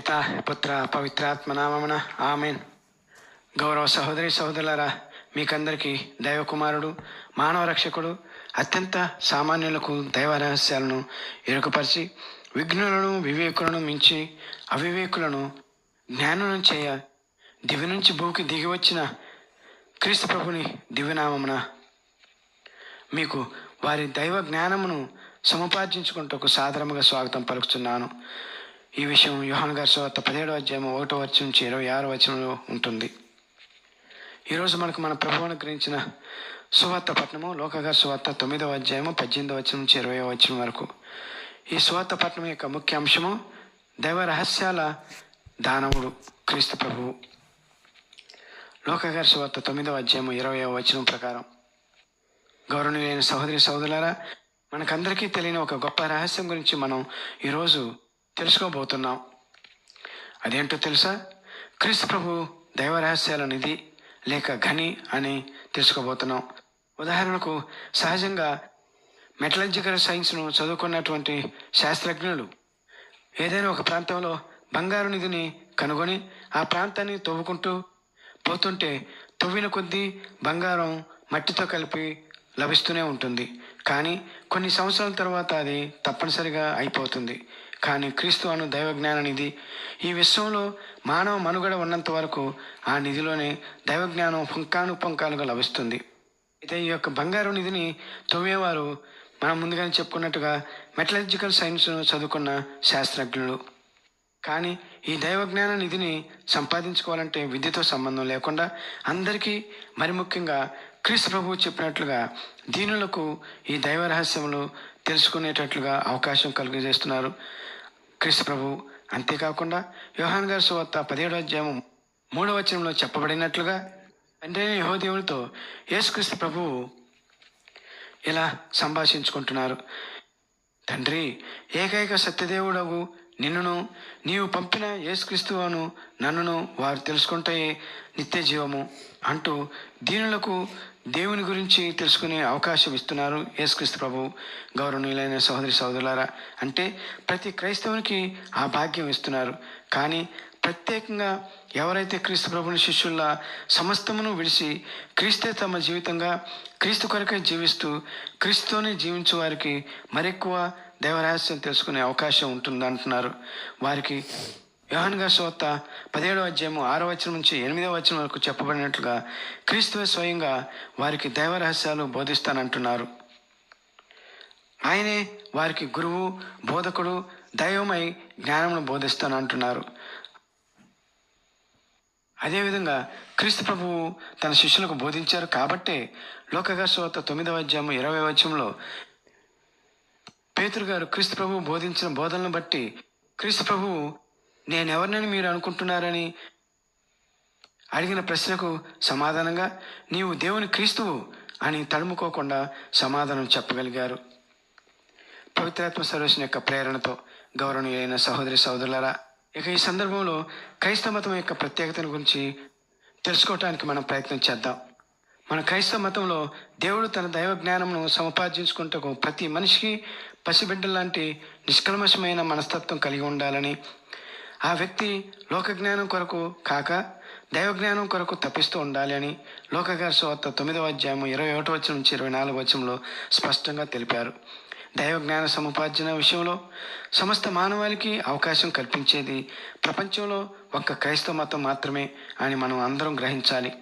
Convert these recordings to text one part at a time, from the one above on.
పిత పుత్ర పవిత్రాత్మ నామమున ఆమెన్. గౌరవ సహోదరి సహోదరులారా మీకందరికీ దైవకుమారుడు మానవ రక్షకుడు అత్యంత సామాన్యులకు దైవ రహస్యాలను ఎరుకపరిచి విఘ్నులను వివేకులను మించి అవివేకులను జ్ఞానం చేయ దివి నుంచి భూకి దిగి వచ్చిన క్రీస్తు ప్రభుని దివ్యనామమున మీకు వారి దైవ జ్ఞానమును సముపార్జించుకుంటూ సాధారణంగా స్వాగతం పలుకుతున్నాను ఈ విషయం యోహాన్ గారి సువార్త పదిహేడవ అధ్యాయం ఒకటో వచ్చి నుంచి ఇరవై ఆరు వచనంలో ఉంటుంది. ఈరోజు మనకు మన ప్రభువు అనుగ్రహించిన సువార్త పట్నము లోకగారి సువార్త తొమ్మిదవ అధ్యాయము పద్దెనిమిదవ వచనం నుంచి ఇరవై వచనం వరకు. ఈ సువార్త పట్నం యొక్క ముఖ్య అంశము దైవ రహస్యాల దానవుడు క్రీస్తు ప్రభువు. లోకగారి సువార్త తొమ్మిదవ అధ్యాయము ఇరవై వచనం ప్రకారం. గౌరవనీయులైన సహోదరి సహోదరులారా మనకందరికీ తెలియని ఒక గొప్ప రహస్యం గురించి మనం ఈరోజు తెలుసుకోబోతున్నాం. అదేంటో తెలుసా? క్రీస్తు ప్రభు దైవ రహస్యాల నిధి లేక ఘని అని తెలుసుకోబోతున్నాం. ఉదాహరణకు సహజంగా మెటలజికల్ సైన్స్ను చదువుకున్నటువంటి శాస్త్రజ్ఞులు ఏదైనా ఒక ప్రాంతంలో బంగారు నిధిని కనుగొని ఆ ప్రాంతాన్ని తవ్వుకుంటూ పోతుంటే తవ్విన కొద్దీ బంగారం మట్టితో కలిపి లభిస్తూనే ఉంటుంది. కానీ కొన్ని సంవత్సరాల తర్వాత అది తప్పనిసరిగా అయిపోతుంది. కానీ క్రీస్తు అను దైవ జ్ఞాన నిధి ఈ విశ్వంలో మానవ మనుగడ ఉన్నంత వరకు ఆ నిధిలోనే దైవ జ్ఞానం లభిస్తుంది. అయితే ఈ యొక్క బంగారు నిధిని తవ్వేవారు మనం ముందుగానే చెప్పుకున్నట్టుగా మెటలజికల్ సైన్స్ను చదువుకున్న శాస్త్రజ్ఞులు. కానీ ఈ దైవజ్ఞాన నిధిని సంపాదించుకోవాలంటే విద్యతో సంబంధం లేకుండా అందరికీ మరి ముఖ్యంగా క్రీస్తు ప్రభువు చెప్పినట్లుగా దీనులకు ఈ దైవ రహస్యములు తెలుసుకునేటట్లుగా అవకాశం కలుగజేస్తున్నారు క్రీస్తు ప్రభు. అంతేకాకుండా యోహాన్ గారి సువార్త పదిహేడో అధ్యాయం మూడవ వచనంలో చెప్పబడినట్లుగా అంటే అయిన యేసుక్రీస్తు ప్రభువు ఇలా సంభాషించుకుంటున్నారు. తండ్రి ఏకైక సత్యదేవుడవు నిన్నును నీవు పంపిన యేసుక్రీస్తువును నన్నును వారు తెలుసుకుంటే నిత్య జీవము అంటూ దీనులకు దేవుని గురించి తెలుసుకునే అవకాశం ఇస్తున్నారు యేసుక్రీస్తు ప్రభు. గౌరవనీయులైన సహోదరి సహోదరులారా అంటే ప్రతి క్రైస్తవునికి ఆ భాగ్యం ఇస్తున్నారు. కానీ ప్రత్యేకంగా ఎవరైతే క్రీస్తు ప్రభుని శిష్యుల సమస్తమును విడిచి క్రీస్తే తమ జీవితంగా క్రీస్తు కొరకే జీవిస్తూ క్రీస్తుతోనే జీవించే వారికి మరెక్కువ దైవరహస్యం తెలుసుకునే అవకాశం ఉంటుంది అంటున్నారు వారికి యోహాన్ గారి పదిహేడవ అధ్యాయము ఆరో వచనం నుంచి ఎనిమిదవ వచనం వరకు చెప్పబడినట్లుగా క్రీస్తువే స్వయంగా వారికి దైవ రహస్యాలు బోధిస్తానంటున్నారు. ఆయనే వారికి గురువు బోధకుడు దైవమై జ్ఞానమును బోధిస్తానంటున్నారు. అదేవిధంగా క్రీస్తు ప్రభువు తన శిష్యులకు బోధించారు కాబట్టే లోకగాసోత తొమ్మిదవ అధ్యాయము ఇరవై వచ్చంలో పేతురు గారు క్రీస్తు ప్రభువు బోధించిన బోధనను బట్టి క్రీస్తు ప్రభువు నేనెవరినని మీరు అనుకుంటున్నారని అడిగిన ప్రశ్నకు సమాధానంగా నీవు దేవుని క్రీస్తువు అని తడుముకోకుండా సమాధానం చెప్పగలిగారు. పవిత్రాత్మ సర్వేషన్ యొక్క ప్రేరణతో గౌరవనీయులైన సహోదరి సహోదరులరా ఇక ఈ సందర్భంలో క్రైస్తవ మతం యొక్క ప్రత్యేకతను గురించి తెలుసుకోవటానికి మనం ప్రయత్నం చేద్దాం. మన క్రైస్తవ మతంలో దేవుడు తన దైవ జ్ఞానమును సముపార్జించుకుంటకు ప్రతి మనిషికి పసిబిడ్డ లాంటి నిష్కల్మషమైన మనస్తత్వం కలిగి ఉండాలని ఆ వ్యక్తి లోక జ్ఞానం కొరకు కాక దైవ జ్ఞానం కొరకు తప్పిస్తూ ఉండాలి అని లోకగారి సువార్త తొమ్మిదవ అధ్యాయం ఇరవై ఒకటో వచ్చిన నుంచి ఇరవై నాలుగు వచనంలో స్పష్టంగా తెలిపారు. దైవ జ్ఞాన సముపార్జన విషయంలో సమస్త మానవాళికి అవకాశం కల్పించేది ప్రపంచంలో ఒక్క క్రైస్తవ మతం మాత్రమే అని మనం అందరం గ్రహించాలి.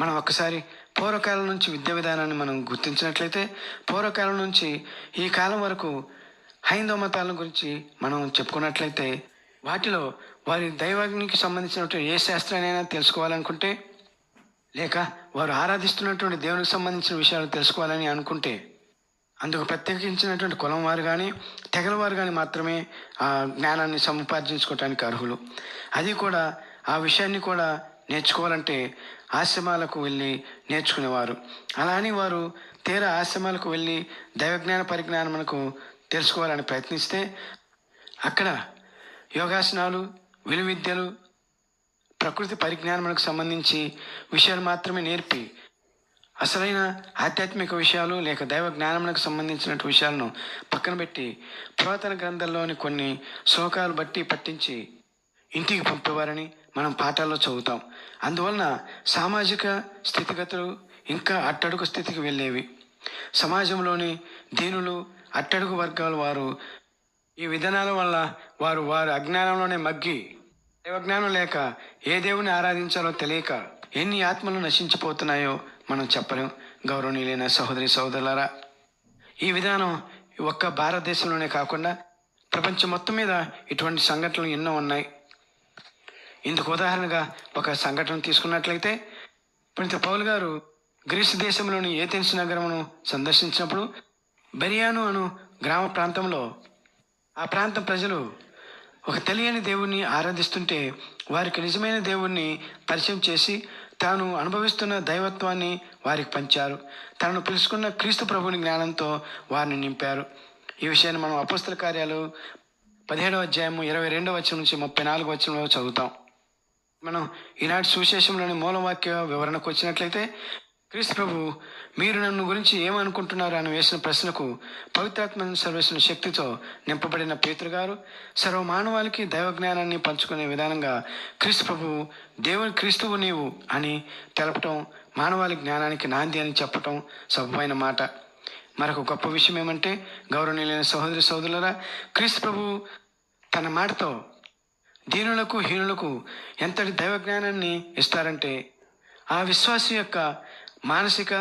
మనం ఒక్కసారి పూర్వకాలం నుంచి విద్యా విధానాన్ని మనం గుర్తించినట్లయితే పూర్వకాలం నుంచి ఈ కాలం వరకు హైందవ మతాల గురించి మనం చెప్పుకున్నట్లయితే వాటిలో వారి దైవానికి సంబంధించినటువంటి ఏ శాస్త్రాన్నైనా తెలుసుకోవాలనుకుంటే లేక వారు ఆరాధిస్తున్నటువంటి దేవునికి సంబంధించిన విషయాలు తెలుసుకోవాలని అనుకుంటే అందుకు ప్రత్యేకించినటువంటి కులం వారు కానీ తెగల వారు కానీ మాత్రమే ఆ జ్ఞానాన్ని సముపార్జించుకోవటానికి అర్హులు. అది కూడా ఆ విషయాన్ని కూడా నేర్చుకోవాలంటే ఆశ్రమాలకు వెళ్ళి నేర్చుకునేవారు. అలా అని వారు తీరా ఆశ్రమాలకు వెళ్ళి దైవజ్ఞాన పరిజ్ఞానమునకు తెలుసుకోవాలని ప్రయత్నిస్తే అక్కడ యోగాసనాలు విలువిద్యలు ప్రకృతి పరిజ్ఞానములకు సంబంధించి విషయాలు మాత్రమే నేర్పి అసలైన ఆధ్యాత్మిక విషయాలు లేక దైవ జ్ఞానమునకు సంబంధించిన విషయాలను పక్కన పెట్టి పురాతన గ్రంథంలోని కొన్ని శ్లోకాలు బట్టి పట్టించి ఇంటికి పంపేవారని మనం పాఠాల్లో చదువుతాం. అందువలన సామాజిక స్థితిగతులు ఇంకా అట్టడుగు స్థితికి వెళ్ళేవి. సమాజంలోని దీనులు అట్టడుగు వర్గాల వారు ఈ విధానాల వల్ల వారు వారి అజ్ఞానంలోనే మగ్గి దేవజ్ఞానం లేక ఏ దేవుని ఆరాధించాలో తెలియక ఎన్ని ఆత్మలు నశించిపోతున్నాయో మనం చెప్పలేం. గౌరవనీయులైన సహోదరి సహోదరులారా ఈ విధానం ఒక్క భారతదేశంలోనే కాకుండా ప్రపంచం మొత్తం మీద ఇటువంటి సంఘటనలు ఎన్నో ఉన్నాయి. ఇందుకు ఉదాహరణగా ఒక సంఘటన తీసుకున్నట్లయితే పండిత పౌల్ గారు గ్రీసు దేశంలోని ఏథెన్స్ నగరమును సందర్శించినప్పుడు బెరియాను అను గ్రామ ప్రాంతంలో ఆ ప్రాంతం ప్రజలు ఒక తెలియని దేవుణ్ణి ఆరాధిస్తుంటే వారికి నిజమైన దేవుణ్ణి పరిచయం చేసి తాను అనుభవిస్తున్న దైవత్వాన్ని వారికి పంచారు. తనను పిలుచుకున్న క్రీస్తు ప్రభుని జ్ఞానంతో వారిని నింపారు. ఈ విషయాన్ని మనం అపస్తుల కార్యాలు పదిహేడవ అధ్యాయము ఇరవై రెండవ వచనం నుంచి ముప్పై నాలుగు వచనంలో చదువుతాం. మనం ఈనాటి సువిశేషంలోని మూలవాక్య వివరణకు వచ్చినట్లయితే క్రీస్తు ప్రభు మీరు నన్ను గురించి ఏమనుకుంటున్నారు అని వేసిన ప్రశ్నకు పవిత్రాత్మ సర్వేసిన శక్తితో నింపబడిన పేతురు గారు సర్వ మానవాళికి దైవ జ్ఞానాన్ని పంచుకునే విధానంగా క్రీస్తు ప్రభు దేవుని క్రీస్తువు నీవు అని తెలపటం మానవాళి జ్ఞానానికి నాంది అని చెప్పటం సబమైన మాట. మరొక గొప్ప విషయం ఏమంటే గౌరవనీయులైన సహోదరి సోదరులరా క్రీస్తు ప్రభు తన మాటతో దీనులకు హీనులకు ఎంతటి దైవ జ్ఞానాన్ని ఇస్తారంటే ఆ విశ్వాసం యొక్క మానసిక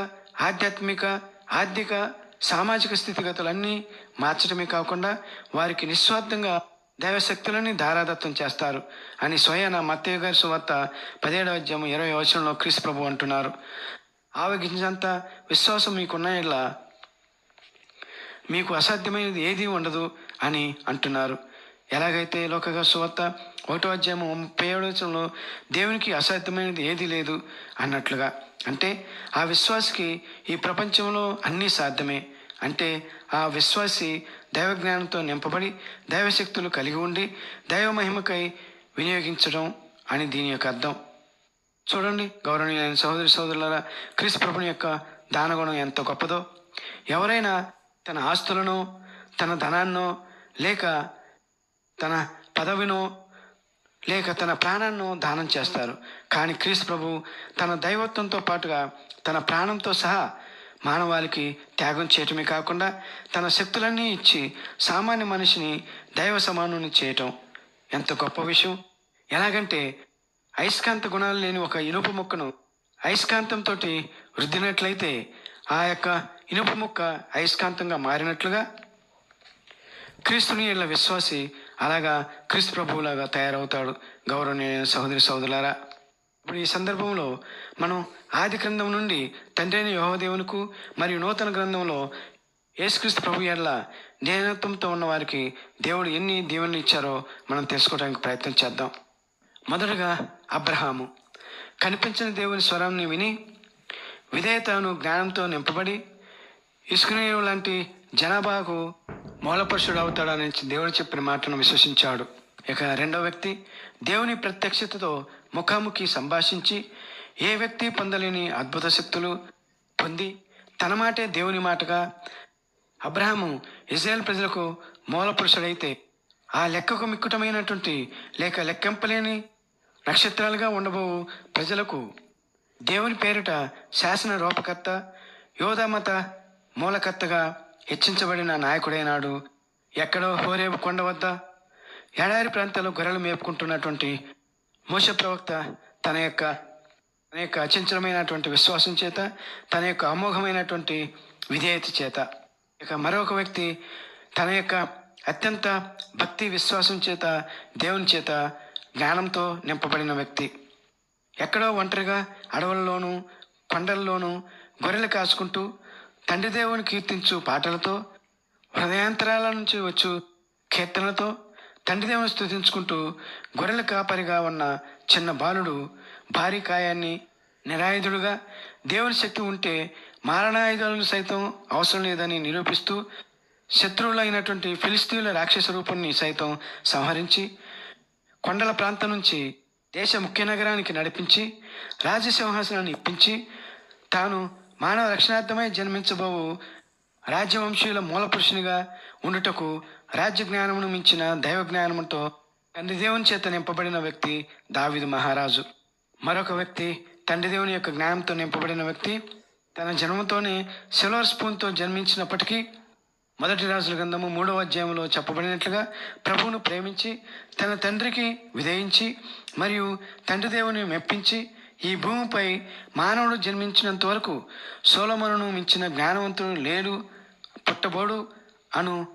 ఆధ్యాత్మిక ఆర్థిక సామాజిక స్థితిగతులన్నీ మార్చడమే కాకుండా వారికి నిస్వార్థంగా దైవశక్తులని ధారాదత్తం చేస్తారు అని స్వయాన మత్తయ్య గారి సువార్త పదిహేడవ అధ్యాయం ఇరవై వచనంలో క్రీస్తు ప్రభు అంటున్నారు. ఆవగించినంత విశ్వాసం మీకున్నాయిలా మీకు అసాధ్యమైనది ఏదీ ఉండదు అని అంటున్నారు. ఎలాగైతే లోకగా సువార్త ఒకటో అధ్యాయం ముప్పై ఏడవ వచనంలో దేవునికి అసాధ్యమైనది ఏదీ లేదు అన్నట్లుగా అంటే ఆ విశ్వాసికి ఈ ప్రపంచంలో అన్నీ సాధ్యమే. అంటే ఆ విశ్వాసి దైవజ్ఞానంతో నింపబడి దైవశక్తులు కలిగి ఉండి దైవ మహిమకై వినియోగించడం అని దీని యొక్క అర్థం. చూడండి గౌరవనీయులైన సహోదరి సహోదరుల క్రీస్తు ప్రభుని యొక్క దానగుణం ఎంత గొప్పదో. ఎవరైనా తన ఆస్తులను తన ధనాన్నో లేక తన పదవినో లేక తన ప్రాణాన్ని దానం చేస్తారు. కానీ క్రీస్తు ప్రభు తన దైవత్వంతో పాటుగా తన ప్రాణంతో సహా మానవాళికి త్యాగం చేయటమే కాకుండా తన శక్తులన్నీ ఇచ్చి సామాన్య మనిషిని దైవ సమానుని చేయటం ఎంత గొప్ప విషయం. ఎలాగంటే అయస్కాంత గుణాలు లేని ఒక ఇనుప ముక్కను అయస్కాంతంతో రుద్దినట్లయితే ఆ యొక్క ఇనుప ముక్క అయస్కాంతంగా మారినట్లుగా క్రీస్తుని ఇళ్ళ విశ్వాసి అలాగా క్రీస్తు ప్రభువులాగా తయారవుతాడు గౌరవనీయ సహోదరి సహోదరులారా. ఇప్పుడు ఈ సందర్భంలో మనం ఆది గ్రంథం నుండి తండ్రి యోహదేవునికు మరియు నూతన గ్రంథంలో యేసుక్రీస్తు ప్రభు ఎడ్ల దేనత్వంతో ఉన్న వారికి దేవుడు ఎన్ని దీవెనలు ఇచ్చారో మనం తెలుసుకోవడానికి ప్రయత్నం చేద్దాం. మొదటగా అబ్రహాము. కనిపించిన దేవుని స్వరాన్ని విని విధేయతను జ్ఞానంతో నింపబడి ఇసుకునే లాంటి జనాభాకు మూలపురుషుడు అవుతాడని దేవుడు చెప్పిన మాటను విశ్వసించాడు. ఇక రెండో వ్యక్తి దేవుని ప్రత్యక్షతతో ముఖాముఖి సంభాషించి ఏ వ్యక్తి పొందలేని అద్భుత శక్తులు పొంది తన మాటే దేవుని మాటగా అబ్రహాము ఇజ్రాయెల్ ప్రజలకు మూలపురుషుడైతే ఆ లెక్కకు మిక్కుటమైనటువంటి లేక లెక్కింపలేని నక్షత్రాలుగా ఉండబోవు ప్రజలకు దేవుని పేరిట శాసన రూపకర్త యోధామత మూలకర్తగా హెచ్చించబడిన నాయకుడైనాడు. ఎక్కడో హోరేబు కొండ వద్ద ఎడారి ప్రాంతాల్లో గొర్రెలు మేపుకుంటున్నటువంటి మోస ప్రవక్త తన యొక్క తన యొక్క అచంచలమైనటువంటి విశ్వాసం చేత తన యొక్క అమోఘమైనటువంటి విధేయత చేత. ఇక మరొక వ్యక్తి తన యొక్క అత్యంత భక్తి విశ్వాసం చేత దేవుని చేత జ్ఞానంతో నింపబడిన వ్యక్తి. ఎక్కడో ఒంటరిగా అడవుల్లోనూ కొండల్లోనూ గొర్రెలు కాసుకుంటూ తండ్రి దేవుని కీర్తించు పాటలతో హృదయాంతరాల నుంచి వచ్చు కీర్తనలతో తండ్రి దేవుని స్థుతించుకుంటూ గొర్రెల కాపరిగా ఉన్న చిన్న బాలుడు భారీ కాయాన్ని నిరాయుధుడుగా దేవుని శక్తి ఉంటే మారణాయుధాలను సైతం అవసరం లేదని నిరూపిస్తూ శత్రువులైనటువంటి ఫిలిస్తీన్ల రాక్షస రూపాన్ని సైతం సంహరించి కొండల ప్రాంతం నుంచి దేశ ముఖ్య నగరానికి నడిపించి రాజసింహాసనాన్ని ఇప్పించి తాను మానవ రక్షణార్థమై జన్మించబోవు రాజ్యవంశీయుల మూల పురుషునిగా ఉండుటకు రాజ్య జ్ఞానమును మించిన దైవ జ్ఞానముతో తండ్రి దేవుని చేత నింపబడిన వ్యక్తి దావిదు మహారాజు. మరొక వ్యక్తి తండ్రి దేవుని యొక్క జ్ఞానంతో నింపబడిన వ్యక్తి తన జన్మతోనే సిల్వర్ స్పూన్తో జన్మించినప్పటికీ మొదటి రాజుల గ్రంథము మూడవ అధ్యాయంలో చెప్పబడినట్లుగా ప్రభువును ప్రేమించి తన తండ్రికి విధేయించి మరియు తండ్రి దేవుని మెప్పించి ఈ భూమిపై మానవుడు జన్మించినంత వరకు సోలమనును మించిన జ్ఞానవంతుడు లేడు పుట్టబోడు అను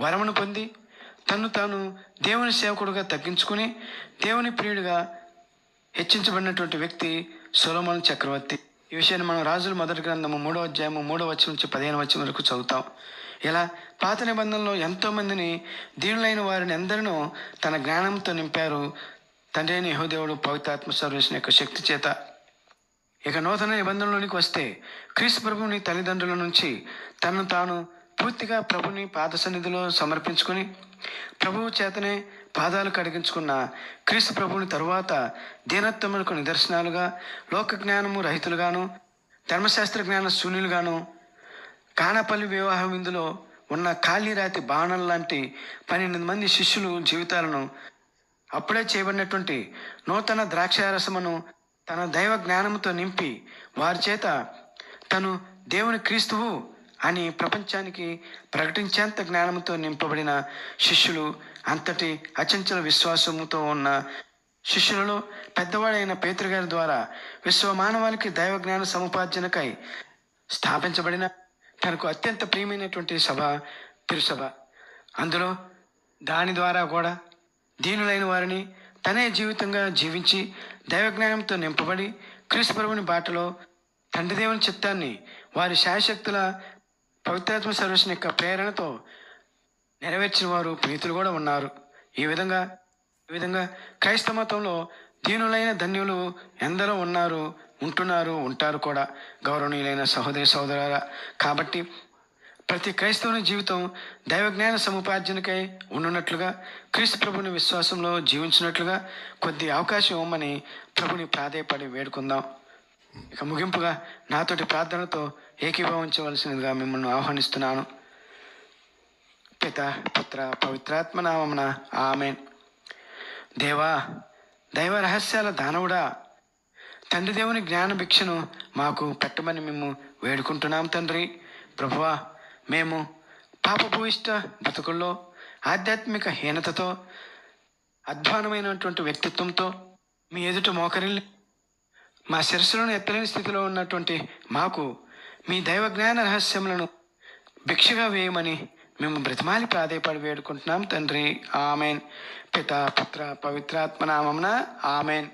వరమును పొంది తను తాను దేవుని సేవకుడుగా తగ్గించుకుని దేవుని ప్రియుడిగా హెచ్చించబడినటువంటి వ్యక్తి సొలొమోను చక్రవర్తి. ఈ విషయాన్ని మనం రాజుల మొదటి గ్రంథము మూడో అధ్యాయము మూడవ వచ్చి నుంచి పదిహేను వచ్చి వరకు చదువుతాం. ఇలా పాత నిబంధనలో ఎంతోమందిని దీనులైన వారిని ఎందరినో తన జ్ఞానంతో నింపారు తండ్రి అయిన యహోదేవుడు పవిత్రాత్మ సర్వేసిన యొక్క శక్తి చేత ఇక నూతన నిబంధనలోనికి వస్తే క్రీస్తు ప్రభుని తల్లిదండ్రుల నుంచి తనను తాను పూర్తిగా ప్రభుని పాద సన్నిధిలో సమర్పించుకుని ప్రభువు చేతనే పాదాలు కడిగించుకున్న క్రీస్తు ప్రభుని తరువాత దీనత్వములకు నిదర్శనాలుగా లోక జ్ఞానము రహితులుగాను ధర్మశాస్త్ర జ్ఞాన శూన్యులుగాను కానపల్లి వివాహం ఇందులో ఉన్న ఖాళీ రాతి బాణం లాంటి పన్నెండు మంది శిష్యులు జీవితాలను అప్పుడే చేయబడినటువంటి నూతన ద్రాక్షారసమును తన దైవ జ్ఞానముతో నింపి వారి చేత తను దేవుని క్రీస్తువు అని ప్రపంచానికి ప్రకటించేంత జ్ఞానముతో నింపబడిన శిష్యులు అంతటి అచంచల విశ్వాసముతో ఉన్న శిష్యులలో పెద్దవాడైన పేతృగారి ద్వారా విశ్వమానవానికి దైవ జ్ఞాన సముపార్జనకై స్థాపించబడిన తనకు అత్యంత ప్రియమైనటువంటి సభ తిరుసభ. అందులో దాని ద్వారా కూడా దీనులైన వారిని తనే జీవితంగా జీవించి దైవజ్ఞానంతో నింపబడి క్రీస్తుపరముని బాటలో తండ్రి దేవుని చిత్తాన్ని వారి శాయశక్తుల పవిత్రాత్మ సర్వేషన్ యొక్క ప్రేరణతో నెరవేర్చిన వారు ప్రీతులు కూడా ఉన్నారు. ఈ విధంగా ఈ విధంగా క్రైస్తవ మతంలో దీనులైన ధన్యులు ఎందరో ఉన్నారు ఉంటున్నారు ఉంటారు కూడా. గౌరవనీయులైన సహోదరి సహోదరుల కాబట్టి ప్రతి క్రైస్తవుని జీవితం దైవజ్ఞాన సముపార్జనకై ఉండునట్లుగా క్రీస్తు ప్రభుని విశ్వాసంలో జీవించినట్లుగా కొద్ది అవకాశం ఇవ్వమని ప్రభుని ప్రాధేయపడి వేడుకుందాం. ఇక ముగింపుగా నాతోటి ప్రార్థనతో ఏకీభవించవలసినదిగా మిమ్మల్ని ఆహ్వానిస్తున్నాను. పిత పుత్ర పవిత్రాత్మ నామమున ఆమెన్. దేవా దైవ రహస్యాల దానవుడా తండ్రి దేవుని జ్ఞాన భిక్షను మాకు పెట్టమని మేము వేడుకుంటున్నాం తండ్రి. ప్రభువా మేము పాపభూయిష్ట బతుకుల్లో ఆధ్యాత్మిక హీనతతో అధ్వానమైనటువంటి వ్యక్తిత్వంతో మీ ఎదుట మోకరిల్లి మా శిరస్సులను ఎత్తలేని స్థితిలో ఉన్నటువంటి మాకు మీ దైవ జ్ఞాన రహస్యములను భిక్షగా వేయమని మేము బ్రతిమాలి ప్రాధేయపడి వేడుకుంటున్నాం తండ్రి. ఆమెన్. పిత పుత్ర పవిత్రాత్మ నామమున ఆమెన్.